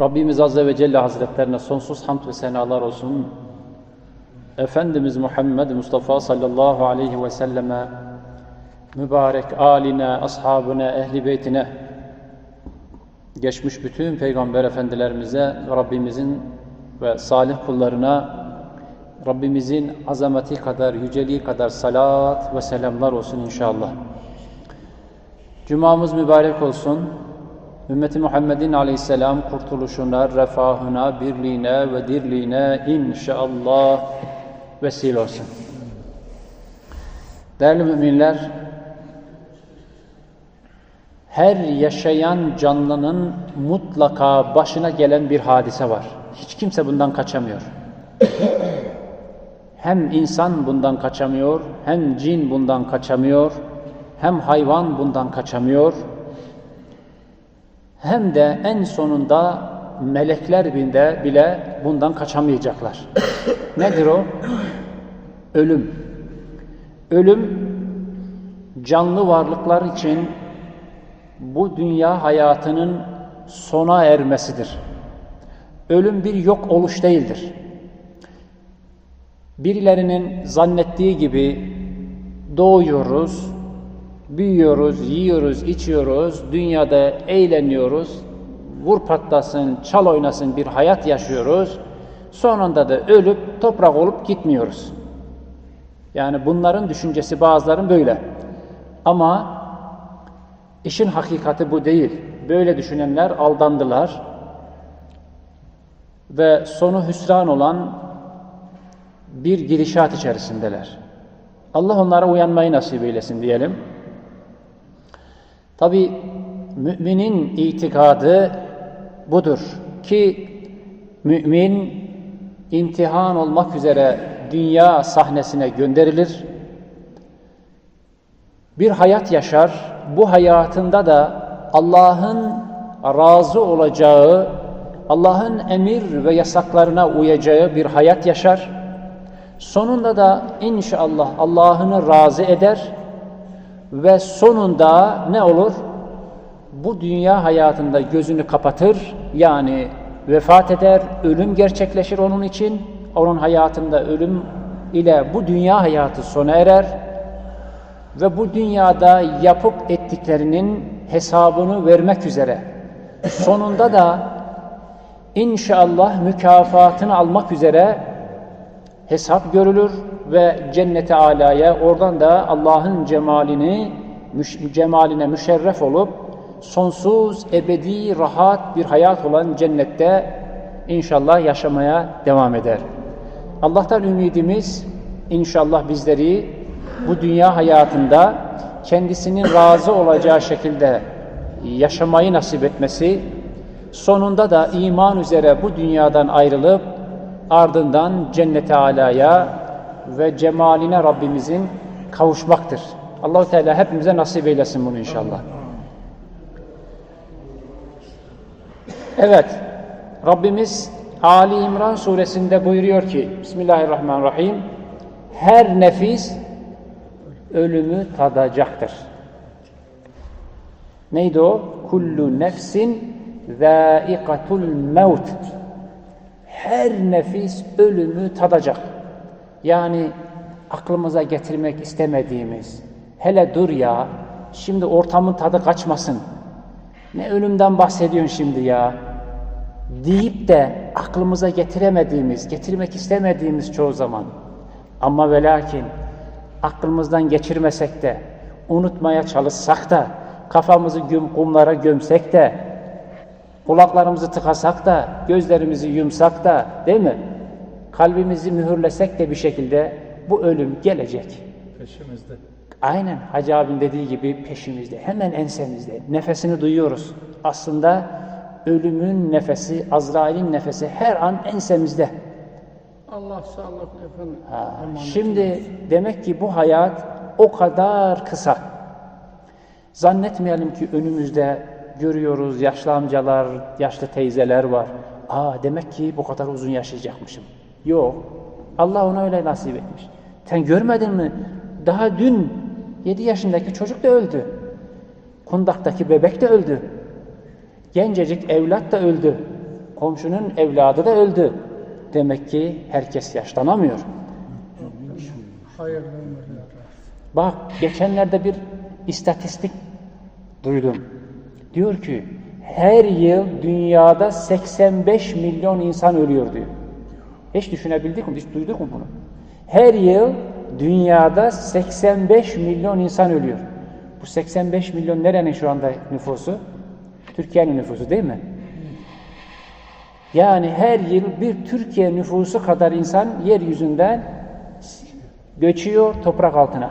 Rabbimiz Azze ve Celle Hazretlerine sonsuz hamd ve senalar olsun. Efendimiz Muhammed Mustafa sallallahu aleyhi ve selleme, mübarek aline, ashabına, ehli beytine, geçmiş bütün peygamber efendilerimize, Rabbimizin ve salih kullarına, Rabbimizin azameti kadar, yüceliği kadar salat ve selamlar olsun inşallah. Cumamız mübarek olsun. Ümmeti Muhammedin aleyhisselam kurtuluşuna, refahına, birliğine ve dirliğine inşallah vesile olsun. Değerli müminler, her yaşayan canlının mutlaka başına gelen bir hadise var. Hiç kimse bundan kaçamıyor. Hem insan bundan kaçamıyor, hem cin bundan kaçamıyor, hem hayvan bundan kaçamıyor, hem de en sonunda melekler bile, bile bundan kaçamayacaklar. Nedir o? Ölüm. Ölüm canlı varlıklar için bu dünya hayatının sona ermesidir. Ölüm bir yok oluş değildir. Birilerinin zannettiği gibi doğuyoruz, büyüyoruz, yiyoruz, içiyoruz, dünyada eğleniyoruz, vur patlasın, çal oynasın bir hayat yaşıyoruz. Sonunda da ölüp toprak olup gitmiyoruz. Yani bunların düşüncesi bazıların böyle. Ama işin hakikati bu değil. Böyle düşünenler aldandılar ve sonu hüsran olan bir gidişat içerisindeler. Allah onlara uyanmayı nasip eylesin diyelim. Tabi müminin itikadı budur ki mümin imtihan olmak üzere dünya sahnesine gönderilir. Bir hayat yaşar. Bu hayatında da Allah'ın razı olacağı, Allah'ın emir ve yasaklarına uyacağı bir hayat yaşar. Sonunda da inşallah Allah'ını razı eder ve sonunda ne olur? Bu dünya hayatında gözünü kapatır, yani vefat eder, ölüm gerçekleşir onun için. Onun hayatında ölüm ile bu dünya hayatı sona erer ve bu dünyada yapıp ettiklerinin hesabını vermek üzere sonunda da inşallah mükafatını almak üzere hesap görülür ve cennete alaya oradan da Allah'ın cemalini cemaline müşerref olup sonsuz ebedi rahat bir hayat olan cennette inşallah yaşamaya devam eder. Allah'tan ümidimiz inşallah bizleri bu dünya hayatında kendisinin razı olacağı şekilde yaşamayı nasip etmesi, sonunda da iman üzere bu dünyadan ayrılıp ardından cennete alaya ve cemaline Rabbimizin kavuşmaktır. Allahu Teala hepimize nasip eylesin bunu inşallah. Evet, Rabbimiz Ali İmran suresinde buyuruyor ki Bismillahirrahmanirrahim her nefis ölümü tadacaktır. Neydi o? Kullu nefsin zâikatul mevt. Her nefis ölümü tadacak. Yani aklımıza getirmek istemediğimiz, hele dur ya, şimdi ortamın tadı kaçmasın. Ne ölümden bahsediyorsun şimdi ya? Deyip de aklımıza getiremediğimiz, getirmek istemediğimiz çoğu zaman. Ama ve lakin aklımızdan geçirmesek de, unutmaya çalışsak da, kafamızı güm, kumlara gömsek de, kulaklarımızı tıkasak da, gözlerimizi yumsak da, değil mi? Kalbimizi mühürlesek de bir şekilde bu ölüm gelecek. Peşimizde. Aynen Hacı abin dediği gibi peşimizde, hemen ensemizde. Nefesini duyuyoruz. Aslında ölümün nefesi, Azrail'in nefesi her an ensemizde. Allah sağlık efendim. Ha, Şimdi demek ki bu hayat o kadar kısa. Zannetmeyelim ki önümüzde görüyoruz yaşlı amcalar, yaşlı teyzeler var. Aa demek ki bu kadar uzun yaşayacakmışım. Yok. Allah ona öyle nasip etmiş. Sen görmedin mi? Daha dün 7 yaşındaki çocuk da öldü. Kundaktaki bebek de öldü. Gencecik evlat da öldü. komşunun evladı da öldü. Demek ki herkes yaşlanamıyor. Bak geçenlerde bir istatistik duydum. Diyor ki her yıl dünyada 85 milyon insan ölüyor diyor. Hiç düşünebildik mi? Hiç duyduk mu bunu? Her yıl dünyada 85 milyon insan ölüyor. Bu 85 milyon nerenin şu anda nüfusu? Türkiye'nin nüfusu değil mi? Yani her yıl bir Türkiye nüfusu kadar insan yeryüzünden göçüyor toprak altına.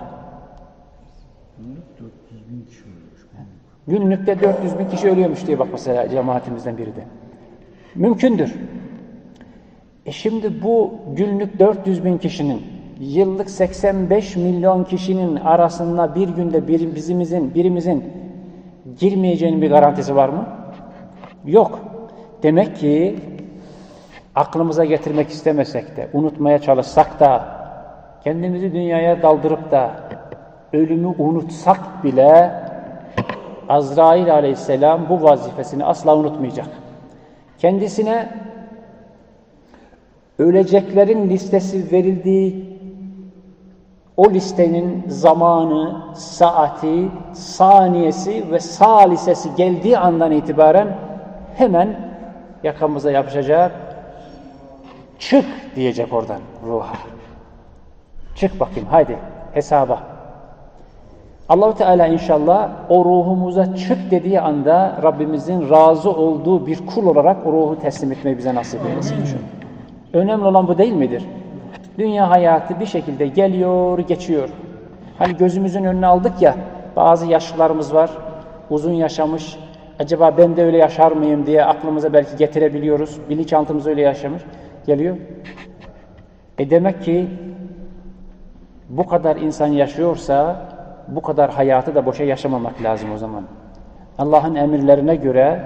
Günlükte 400 bin kişi ölüyormuş diye bak mesela cemaatimizden biri de. Mümkündür. E şimdi bu günlük 400 bin kişinin yıllık 85 milyon kişinin arasında bir günde bir, bizimizin, birimizin girmeyeceğinin bir garantisi var mı? Yok. Demek ki aklımıza getirmek istemesek de, unutmaya çalışsak da, kendimizi dünyaya daldırıp da ölümü unutsak bile Azrail aleyhisselam bu vazifesini asla unutmayacak. Kendisine öleceklerin listesi verildiği o listenin zamanı, saati, saniyesi ve salisesi geldiği andan itibaren hemen yakamıza yapışacak. Çık diyecek oradan ruha. Çık bakayım haydi hesaba. Allahu Teala inşallah o ruhumuza çık dediği anda Rabbimizin razı olduğu bir kul olarak o ruhu teslim etmeyi bize nasip eylesin. Önemli olan bu değil midir? Dünya hayatı bir şekilde geliyor, geçiyor. Hani gözümüzün önüne aldık ya, bazı yaşlılarımız var, uzun yaşamış. Acaba ben de öyle yaşar mıyım diye aklımıza belki getirebiliyoruz. Bilinçaltımız öyle yaşamış, geliyor. E demek ki bu kadar insan yaşıyorsa bu kadar hayatı da boşa yaşamamak lazım o zaman. Allah'ın emirlerine göre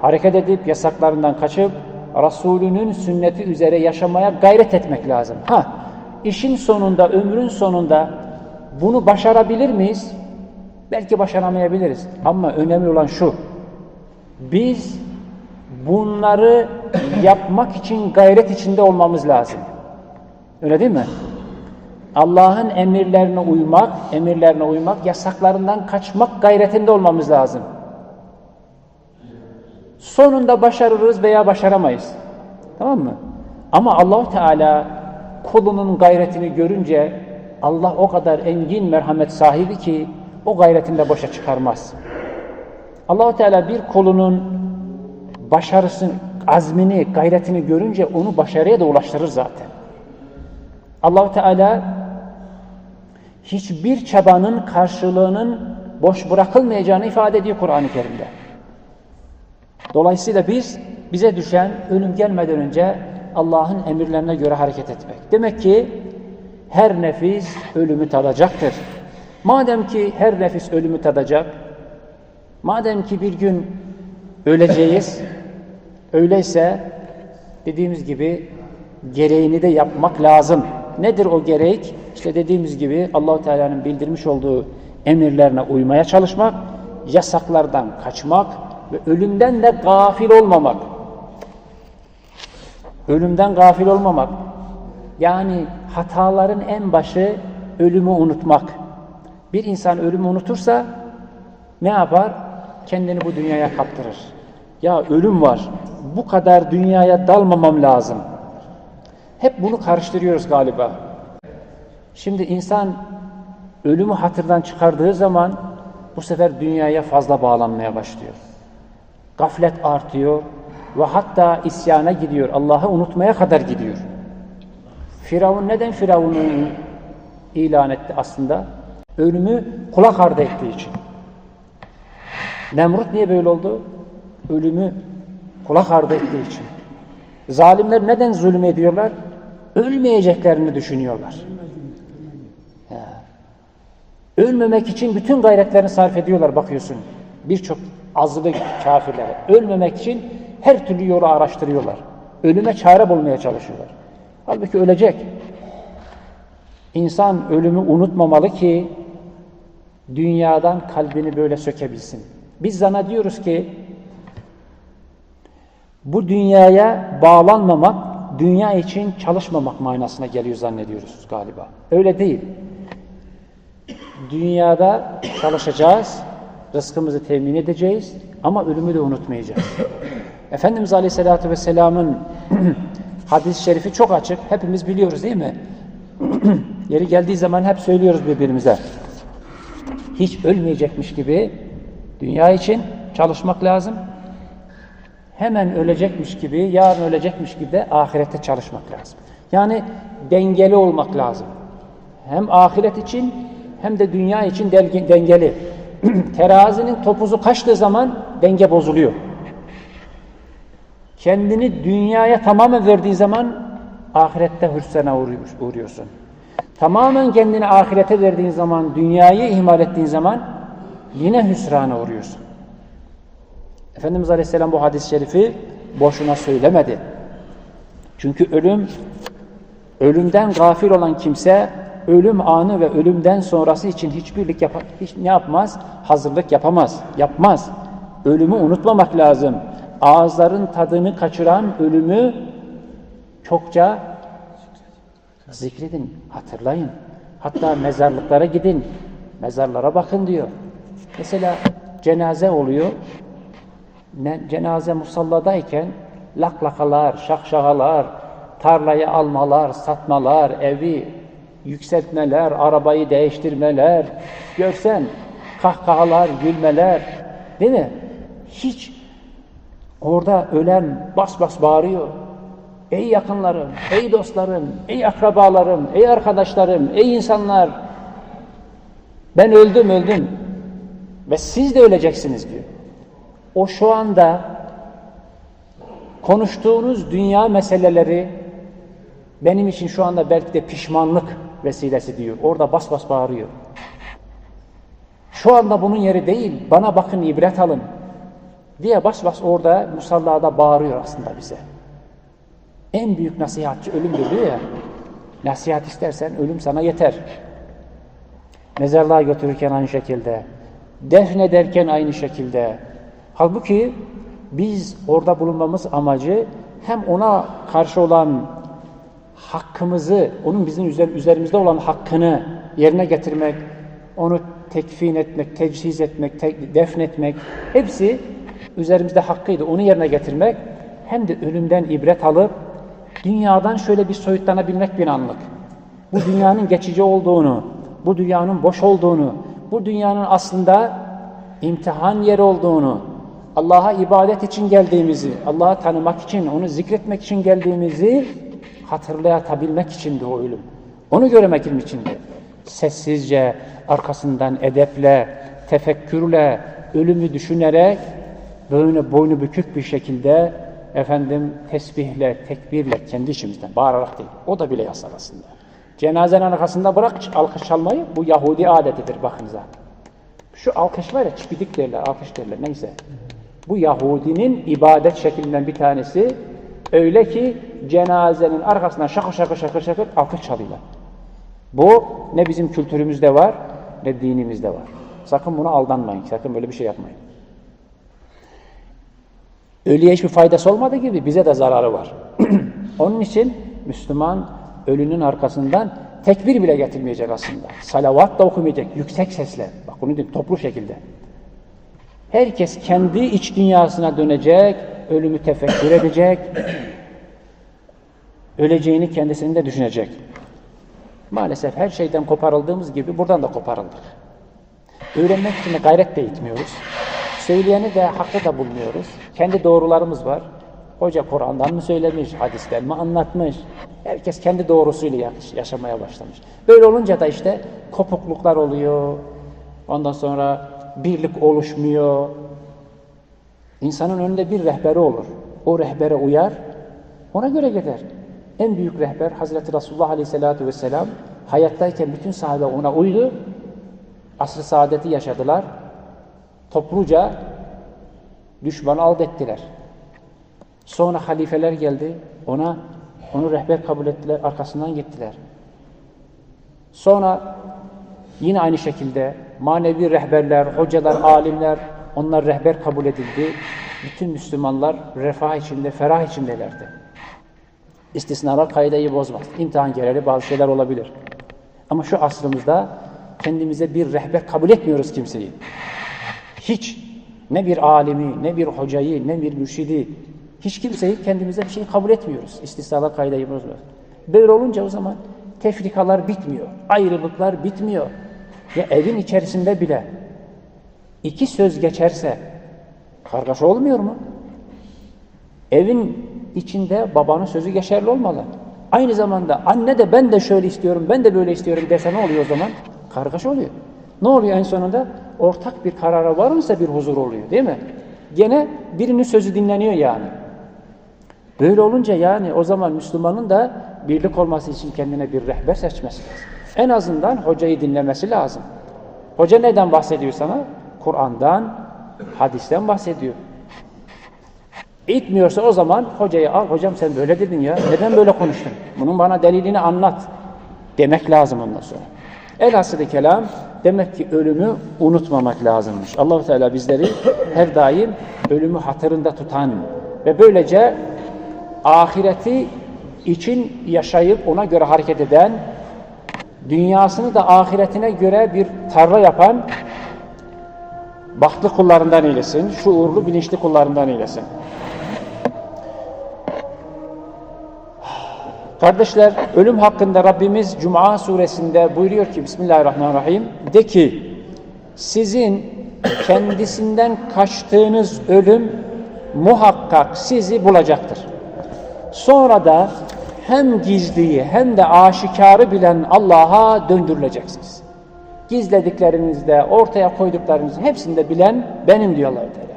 hareket edip yasaklarından kaçıp Resulünün sünneti üzere yaşamaya gayret etmek lazım. Ha, işin sonunda, ömrün sonunda bunu başarabilir miyiz? Belki başaramayabiliriz. Ama önemli olan şu. Biz bunları yapmak için gayret içinde olmamız lazım. Öyle değil mi? Allah'ın emirlerine uymak, emirlerine uymak, yasaklarından kaçmak gayretinde olmamız lazım. Sonunda başarırız veya başaramayız. Tamam mı? Ama Allahu Teala kulunun gayretini görünce Allah o kadar engin merhamet sahibi ki o gayretini de boşa çıkarmaz. Allahu Teala bir kulunun başarısın, azmini, gayretini görünce onu başarıya da ulaştırır zaten. Allahu Teala hiçbir çabanın karşılığının boş bırakılmayacağını ifade ediyor Kur'an-ı Kerim'de. Dolayısıyla biz bize düşen ölüm gelmeden önce Allah'ın emirlerine göre hareket etmek. Demek ki her nefis ölümü tadacaktır. Madem ki her nefis ölümü tadacak, madem ki bir gün öleceğiz, öyleyse dediğimiz gibi gereğini de yapmak lazım. Nedir o gerek? İşte dediğimiz gibi Allahu Teala'nın bildirmiş olduğu emirlerine uymaya çalışmak, yasaklardan kaçmak ve ölümden de gafil olmamak. Ölümden gafil olmamak. Yani hataların en başı ölümü unutmak. Bir insan ölümü unutursa ne yapar? Kendini bu dünyaya kaptırır. Ya ölüm var. Bu kadar dünyaya dalmamam lazım. Hep bunu karıştırıyoruz galiba. Şimdi insan ölümü hatırdan çıkardığı zaman bu sefer dünyaya fazla bağlanmaya başlıyor. Gaflet artıyor ve hatta isyana gidiyor. Allah'ı unutmaya kadar gidiyor. Firavun neden Firavun'u ilan etti aslında? Ölümü kulak ardı ettiği için. Nemrut niye böyle oldu? Ölümü kulak ardı ettiği için. Zalimler neden zulüm ediyorlar? Ölmeyeceklerini düşünüyorlar. Ölmemek için bütün gayretlerini sarf ediyorlar bakıyorsun. Birçok azılı kafirlere. Ölmemek için her türlü yolu araştırıyorlar. Ölüme çare bulmaya çalışıyorlar. Halbuki ölecek. İnsan ölümü unutmamalı ki dünyadan kalbini böyle sökebilsin. Biz zannediyoruz ki Bu dünyaya bağlanmamak, dünya için çalışmamak manasına geliyor zannediyoruz galiba. Öyle değil. Dünyada çalışacağız, rızkımızı temin edeceğiz ama ölümü de unutmayacağız. Efendimiz Aleyhisselatü Vesselam'ın hadis-i şerifi çok açık. Hepimiz biliyoruz değil mi? Yeri geldiği zaman hep söylüyoruz birbirimize. Hiç ölmeyecekmiş gibi dünya için çalışmak lazım. Hemen ölecekmiş gibi, yarın ölecekmiş gibi de ahirette çalışmak lazım. Yani dengeli olmak lazım. Hem ahiret için hem de dünya için dengeli. Terazinin topuzu kaçtığı zaman denge bozuluyor. Kendini dünyaya tamamen verdiği zaman ahirette hüsrana uğruyor- uğruyorsun. Tamamen kendini ahirete verdiğin zaman, dünyayı ihmal ettiğin zaman yine hüsrana uğruyorsun. Efendimiz Aleyhisselam bu hadis-i şerifi boşuna söylemedi. Çünkü ölüm, ölümden gafil olan kimse ölüm anı ve ölümden sonrası için hiçbirlik yap hiç ne yapmaz? Hazırlık yapamaz, yapmaz. Ölümü unutmamak lazım. Ağızların tadını kaçıran ölümü çokça zikredin, hatırlayın. Hatta mezarlıklara gidin, mezarlara bakın diyor. Mesela cenaze oluyor, ne, cenaze musalladayken laklakalar, şakşakalar, tarlayı almalar, satmalar, evi yükseltmeler, arabayı değiştirmeler, görsen kahkahalar, gülmeler, değil mi? Hiç orada ölen bas bas bağırıyor. Ey yakınlarım, ey dostlarım, ey akrabalarım, ey arkadaşlarım, ey insanlar, ben öldüm öldüm ve siz de öleceksiniz diyor. O şu anda konuştuğunuz dünya meseleleri benim için şu anda belki de pişmanlık vesilesi diyor. Orada bas bas bağırıyor. Şu anda bunun yeri değil. Bana bakın ibret alın. Diye bas bas orada musallada bağırıyor aslında bize. En büyük nasihatçı ölümdür diyor ya. Nasihat istersen ölüm sana yeter. Mezarlığa götürürken aynı şekilde. Defnederken aynı şekilde. Halbuki biz orada bulunmamız amacı hem ona karşı olan hakkımızı, onun bizim üzer- üzerimizde olan hakkını yerine getirmek, onu tekfin etmek, tecihiz etmek, te- defnetmek hepsi üzerimizde hakkıydı. Onu yerine getirmek hem de ölümden ibret alıp dünyadan şöyle bir soyutlanabilmek bir anlık. Bu dünyanın geçici olduğunu, bu dünyanın boş olduğunu, bu dünyanın aslında imtihan yeri olduğunu, Allah'a ibadet için geldiğimizi, Allah'ı tanımak için, onu zikretmek için geldiğimizi hatırlayabilmek içindi o ölüm. Onu görmek içindi. Sessizce, arkasından edeple, tefekkürle, ölümü düşünerek, böyle boynu bükük bir şekilde efendim tesbihle, tekbirle, kendi içimizden, bağırarak değil. O da bile yasak aslında. Cenazenin arkasında bırak alkış çalmayı, bu Yahudi adetidir bakınıza. Şu alkış var ya, çipidik derler, alkış derler, neyse. Bu Yahudinin ibadet şeklinden bir tanesi. Öyle ki cenazenin arkasından şakır şakır şakır şakır alkış çalıyorlar. Bu ne bizim kültürümüzde var ne dinimizde var. Sakın buna aldanmayın. Sakın böyle bir şey yapmayın. Ölüye hiçbir faydası olmadığı gibi bize de zararı var. Onun için Müslüman ölünün arkasından tekbir bile getirmeyecek aslında. Salavat da okumayacak yüksek sesle. Bak bunu diyeyim toplu şekilde. Herkes kendi iç dünyasına dönecek, ölümü tefekkür edecek, öleceğini kendisinin de düşünecek. Maalesef her şeyden koparıldığımız gibi buradan da koparıldık. Öğrenmek için de gayret de etmiyoruz. Söyleyeni de haklı da bulmuyoruz. Kendi doğrularımız var. Hoca Kur'an'dan mı söylemiş, hadisten mi anlatmış? Herkes kendi doğrusuyla yaş- yaşamaya başlamış. Böyle olunca da işte kopukluklar oluyor. Ondan sonra birlik oluşmuyor. İnsanın önünde bir rehberi olur. O rehbere uyar, ona göre gider. En büyük rehber Hazreti Resulullah Aleyhisselatü Vesselam hayattayken bütün sahabe ona uydu. Asr-ı saadeti yaşadılar. Topluca düşmanı aldettiler. Sonra halifeler geldi. Ona onu rehber kabul ettiler. Arkasından gittiler. Sonra yine aynı şekilde manevi rehberler, hocalar, alimler onlar rehber kabul edildi. Bütün Müslümanlar refah içinde, ferah içindelerdi. İstisnalar kaideyi bozmaz. İmtihan geleli bazı şeyler olabilir. Ama şu asrımızda kendimize bir rehber kabul etmiyoruz kimseyi. Hiç ne bir alimi, ne bir hocayı, ne bir mürşidi, hiç kimseyi kendimize bir şey kabul etmiyoruz. İstisnalar kaideyi bozmaz. Böyle olunca o zaman tefrikalar bitmiyor, ayrılıklar bitmiyor. Ya evin içerisinde bile iki söz geçerse kargaşa olmuyor mu? Evin içinde babanın sözü geçerli olmalı. Aynı zamanda anne de ben de şöyle istiyorum, ben de böyle istiyorum dese ne oluyor o zaman? Kargaşa oluyor. Ne oluyor en sonunda? Ortak bir karara varırsa bir huzur oluyor değil mi? Gene birinin sözü dinleniyor yani. Böyle olunca yani o zaman Müslümanın da birlik olması için kendine bir rehber seçmesi lazım. En azından hocayı dinlemesi lazım. Hoca neden bahsediyor sana? Kur'an'dan, hadisten bahsediyor. İtmiyorsa o zaman hocayı al, hocam sen böyle dedin ya, neden böyle konuştun? Bunun bana delilini anlat demek lazım ondan sonra. Elhasılı kelam demek ki ölümü unutmamak lazımmış. Allahu Teala bizleri her daim ölümü hatırında tutan ve böylece ahireti için yaşayıp ona göre hareket eden, dünyasını da ahiretine göre bir tarla yapan bahtlı kullarından eylesin, şuurlu, bilinçli kullarından eylesin. Kardeşler, ölüm hakkında Rabbimiz Cuma suresinde buyuruyor ki Bismillahirrahmanirrahim de ki sizin kendisinden kaçtığınız ölüm muhakkak sizi bulacaktır. Sonra da hem gizliyi hem de aşikarı bilen Allah'a döndürüleceksiniz. Gizlediklerinizde, ortaya koyduklarınızı hepsinde bilen benim diyor allah Teala.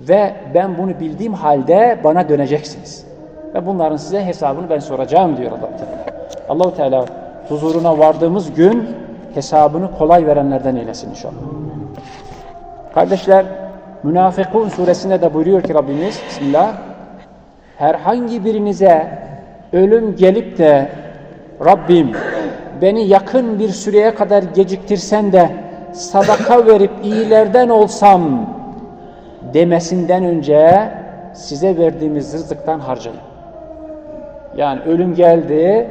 Ve ben bunu bildiğim halde bana döneceksiniz. Ve bunların size hesabını ben soracağım diyor allah Teala. allah Teala huzuruna vardığımız gün hesabını kolay verenlerden eylesin inşallah. Kardeşler, Münafıkun suresinde de buyuruyor ki Rabbimiz, Bismillah, herhangi birinize ölüm gelip de Rabbim beni yakın bir süreye kadar geciktirsen de sadaka verip iyilerden olsam demesinden önce size verdiğimiz rızıktan harcayın. Yani ölüm geldi.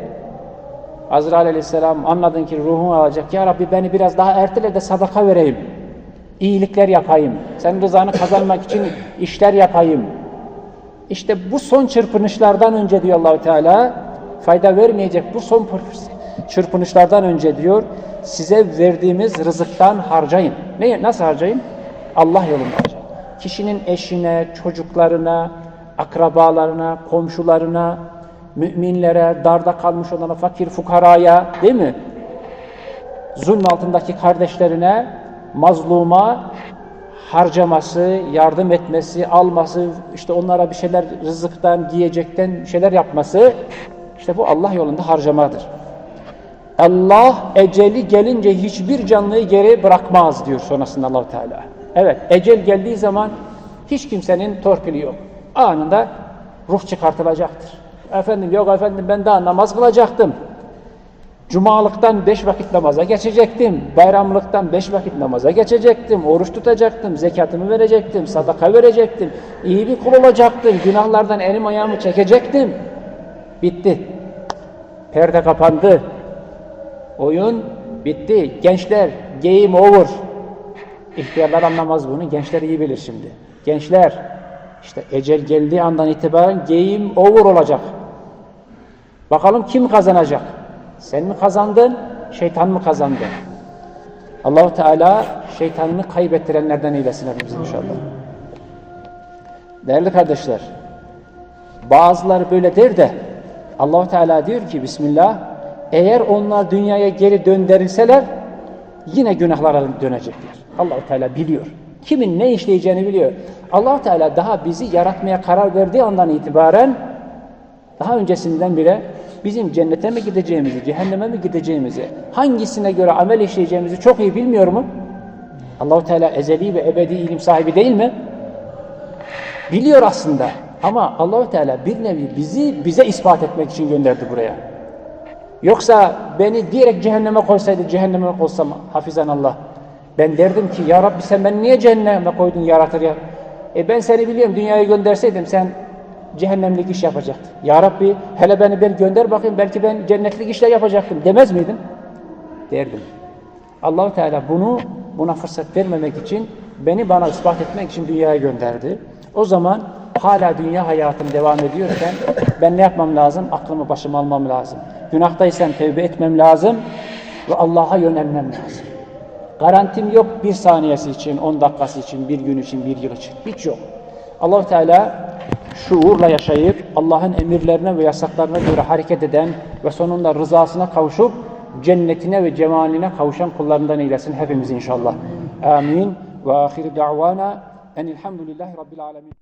Azrail aleyhisselam anladın ki ruhunu alacak. Ya Rabbi beni biraz daha ertele de sadaka vereyim. İyilikler yapayım. Senin rızanı kazanmak için işler yapayım. İşte bu son çırpınışlardan önce diyor Allahu Teala fayda vermeyecek bu son çırpınışlardan önce diyor size verdiğimiz rızıktan harcayın. Ne, nasıl harcayın? Allah yolunda harcayın. Kişinin eşine, çocuklarına, akrabalarına, komşularına, müminlere, darda kalmış olana, fakir fukaraya değil mi? Zulm altındaki kardeşlerine, mazluma harcaması, yardım etmesi, alması, işte onlara bir şeyler rızıktan, giyecekten bir şeyler yapması, işte bu Allah yolunda harcamadır. Allah eceli gelince hiçbir canlıyı geri bırakmaz diyor sonrasında allah Teala. Evet, ecel geldiği zaman hiç kimsenin torpili yok. Anında ruh çıkartılacaktır. Efendim yok efendim ben daha namaz kılacaktım. Cumalıktan beş vakit namaza geçecektim. Bayramlıktan beş vakit namaza geçecektim. Oruç tutacaktım. Zekatımı verecektim. Sadaka verecektim. iyi bir kul olacaktım. Günahlardan elim ayağımı çekecektim. Bitti. Perde kapandı. Oyun bitti. Gençler game over. İhtiyarlar anlamaz bunu. Gençler iyi bilir şimdi. Gençler işte ecel geldiği andan itibaren game over olacak. Bakalım kim kazanacak? Sen mi kazandın, şeytan mı kazandı? Allahu Teala şeytanını kaybettirenlerden eylesin hepimiz inşallah. Değerli kardeşler, bazıları böyle der de Allahu Teala diyor ki Bismillah, eğer onlar dünyaya geri döndürülseler yine günahlara dönecekler. Allahu Teala biliyor. Kimin ne işleyeceğini biliyor. Allah Teala daha bizi yaratmaya karar verdiği andan itibaren daha öncesinden bile bizim cennete mi gideceğimizi, cehenneme mi gideceğimizi, hangisine göre amel işleyeceğimizi çok iyi bilmiyor mu? Allahu Teala ezeli ve ebedi ilim sahibi değil mi? Biliyor aslında. Ama Allahu Teala bir nevi bizi bize ispat etmek için gönderdi buraya. Yoksa beni direkt cehenneme koysaydı cehenneme koysam hafizan Allah. Ben derdim ki ya Rabbi sen beni niye cehenneme koydun yaratır ya? E ben seni biliyorum dünyaya gönderseydim sen cehennemlik iş yapacaktın. Ya Rabbi hele beni ben gönder bakayım belki ben cennetlik işler yapacaktım demez miydin? Derdim. Allahu Teala bunu buna fırsat vermemek için beni bana ispat etmek için dünyaya gönderdi. O zaman hala dünya hayatım devam ediyorken ben ne yapmam lazım? Aklımı başıma almam lazım. Günahtaysam tevbe etmem lazım ve Allah'a yönelmem lazım. Garantim yok bir saniyesi için, on dakikası için, bir gün için, bir yıl için. Hiç yok. allah Teala şuurla yaşayıp Allah'ın emirlerine ve yasaklarına göre hareket eden ve sonunda rızasına kavuşup cennetine ve cemaline kavuşan kullarından eylesin hepimiz inşallah. Amin. Ve ahiru da'vana enilhamdülillahi rabbil alemin.